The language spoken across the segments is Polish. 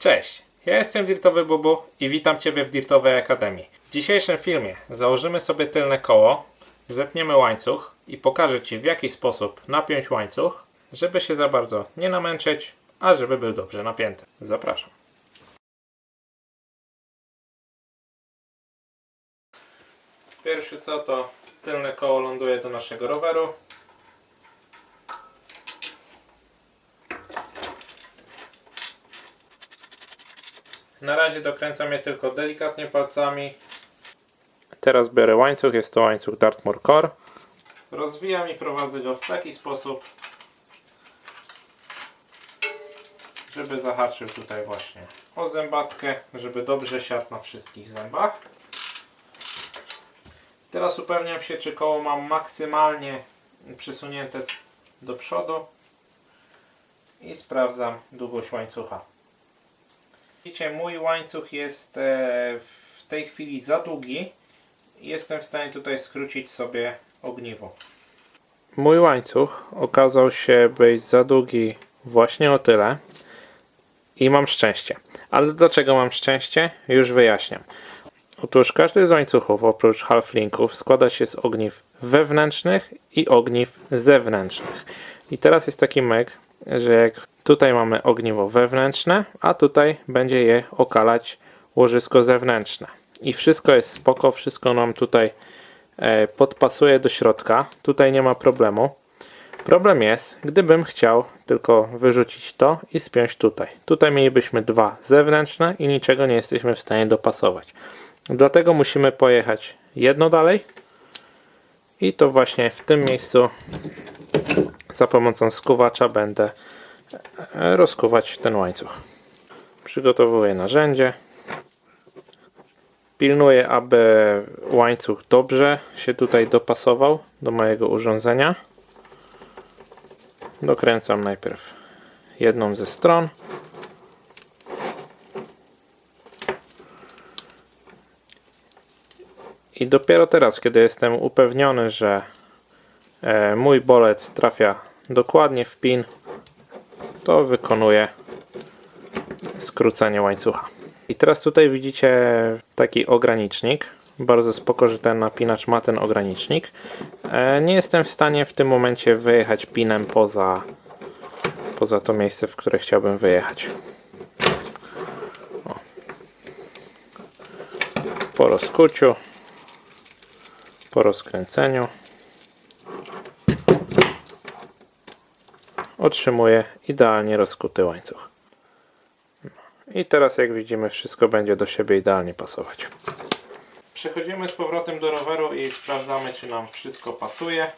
Cześć, ja jestem Dirtowy Bubu i witam Ciebie w Dirtowej Akademii. W dzisiejszym filmie założymy sobie tylne koło, zepniemy łańcuch i pokażę Ci w jaki sposób napiąć łańcuch, żeby się za bardzo nie namęczyć, a żeby był dobrze napięty. Zapraszam. Pierwsze co to tylne koło ląduje do naszego roweru. Na razie dokręcam je tylko delikatnie palcami. Teraz biorę łańcuch, jest to łańcuch Dartmoor Core. Rozwijam i prowadzę go w taki sposób, żeby zahaczył tutaj właśnie o zębatkę, żeby dobrze siadł na wszystkich zębach. Teraz upewniam się, czy koło mam maksymalnie przesunięte do przodu i sprawdzam długość łańcucha. Widzicie, mój łańcuch jest e, w tej chwili za długi jestem w stanie tutaj skrócić sobie ogniwo. Mój łańcuch okazał się być za długi właśnie o tyle i mam szczęście. Ale dlaczego mam szczęście? Już wyjaśniam. Otóż każdy z łańcuchów oprócz halflinków składa się z ogniw wewnętrznych i ogniw zewnętrznych. I teraz jest taki myk, że jak tutaj mamy ogniwo wewnętrzne, a tutaj będzie je okalać łożysko zewnętrzne. I wszystko jest spoko, wszystko nam tutaj e, podpasuje do środka. Tutaj nie ma problemu. Problem jest, gdybym chciał tylko wyrzucić to i spiąć tutaj. Tutaj mielibyśmy dwa zewnętrzne i niczego nie jesteśmy w stanie dopasować. Dlatego musimy pojechać jedno dalej i to właśnie w tym miejscu za pomocą skuwacza będę rozkuwać ten łańcuch. Przygotowuję narzędzie. Pilnuję, aby łańcuch dobrze się tutaj dopasował do mojego urządzenia. Dokręcam najpierw jedną ze stron. I dopiero teraz, kiedy jestem upewniony, że e, mój bolec trafia dokładnie w pin, to wykonuję skrócenie łańcucha. I teraz tutaj widzicie taki ogranicznik. Bardzo spoko, że ten napinacz ma ten ogranicznik. E, Nie jestem w stanie w tym momencie wyjechać pinem poza, poza to miejsce, w które chciałbym wyjechać. O. Po rozkuciu, po rozkręceniu otrzymuję idealnie rozkuty łańcuch. I teraz jak widzimy wszystko będzie do siebie idealnie pasować. Przechodzimy z powrotem do roweru i sprawdzamy czy nam wszystko pasuje.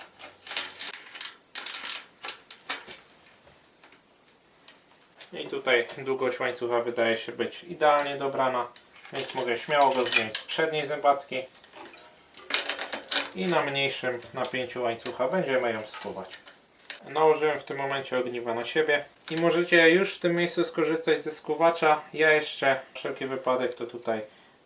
I tutaj długość łańcucha wydaje się być idealnie dobrana, więc mogę śmiało go zdjąć z przedniej zębatki i na mniejszym napięciu łańcucha będziemy ją skuwać. Nałożyłem w tym momencie ogniwa na siebie i możecie już w tym miejscu skorzystać ze skuwacza. Ja jeszcze, wszelki wypadek, to tutaj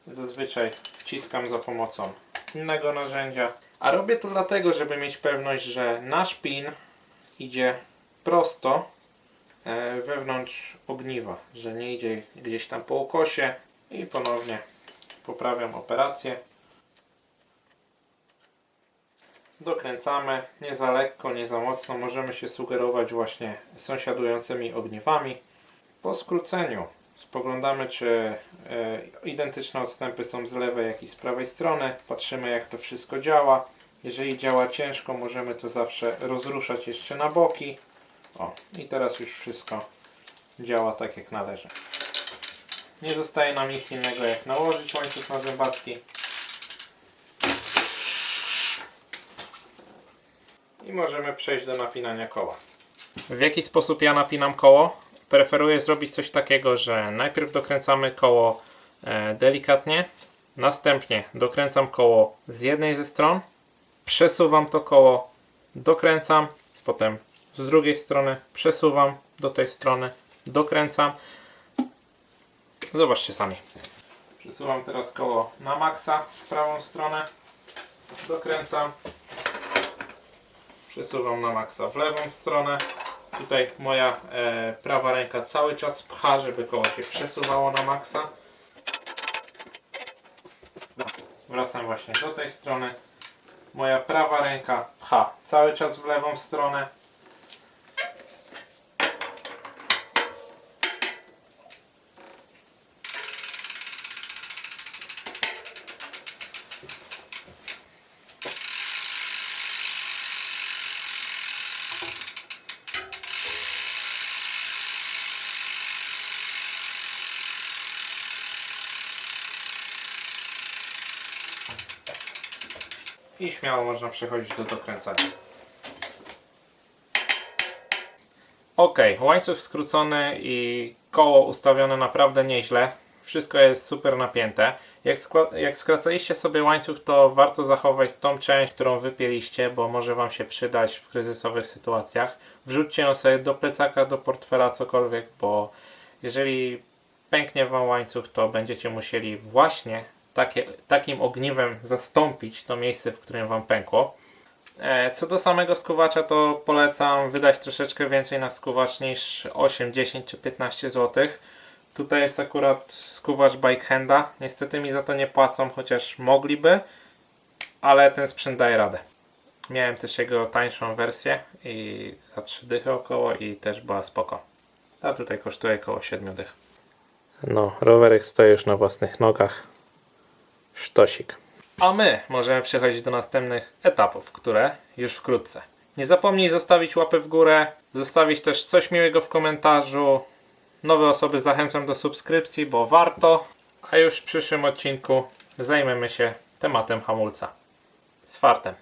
zazwyczaj wciskam za pomocą innego narzędzia. A robię to dlatego, żeby mieć pewność, że nasz pin idzie prosto e, wewnątrz ogniwa, że nie idzie gdzieś tam po ukosie i ponownie poprawiam operację. Dokręcamy, nie za lekko, nie za mocno. Możemy się sugerować właśnie sąsiadującymi ogniwami. Po skróceniu spoglądamy, czy e, identyczne odstępy są z lewej, jak i z prawej strony. Patrzymy, jak to wszystko działa. Jeżeli działa ciężko, możemy to zawsze rozruszać jeszcze na boki. O, i teraz już wszystko działa tak, jak należy. Nie zostaje nam nic innego, jak nałożyć łańcuch na zębatki. I możemy przejść do napinania koła. W jaki sposób ja napinam koło? Preferuję zrobić coś takiego, że najpierw dokręcamy koło e, delikatnie, następnie dokręcam koło z jednej ze stron, przesuwam to koło, dokręcam, potem z drugiej strony przesuwam do tej strony, dokręcam. Zobaczcie sami. Przesuwam teraz koło na maksa w prawą stronę, dokręcam, Przesuwam na maksa w lewą stronę. Tutaj moja e, prawa ręka cały czas pcha, żeby koło się przesuwało na maksa. Wracam właśnie do tej strony. Moja prawa ręka pcha cały czas w lewą stronę. I śmiało można przechodzić do dokręcania. Ok, łańcuch skrócony i koło ustawione naprawdę nieźle. Wszystko jest super napięte. Jak, jak skracaliście sobie łańcuch, to warto zachować tą część, którą wypięliście, bo może Wam się przydać w kryzysowych sytuacjach. Wrzućcie ją sobie do plecaka, do portfela, cokolwiek, bo jeżeli pęknie Wam łańcuch, to będziecie musieli właśnie takie, takim ogniwem zastąpić to miejsce, w którym Wam pękło. E, Co do samego skuwacza, to polecam wydać troszeczkę więcej na skuwacz niż 8, 10 czy 15 zł. Tutaj jest akurat skuwacz Bikehanda. Niestety mi za to nie płacą, chociaż mogliby, ale ten sprzęt daje radę. Miałem też jego tańszą wersję i za 3 dychy około i też była spoko. A tutaj kosztuje około 7 dych. No, rowerek stoi już na własnych nogach. Sztosik. A my możemy przechodzić do następnych etapów, które już wkrótce. Nie zapomnij zostawić łapy w górę, zostawić też coś miłego w komentarzu. Nowe osoby zachęcam do subskrypcji, bo warto. A już w przyszłym odcinku zajmiemy się tematem hamulca. Z fartem.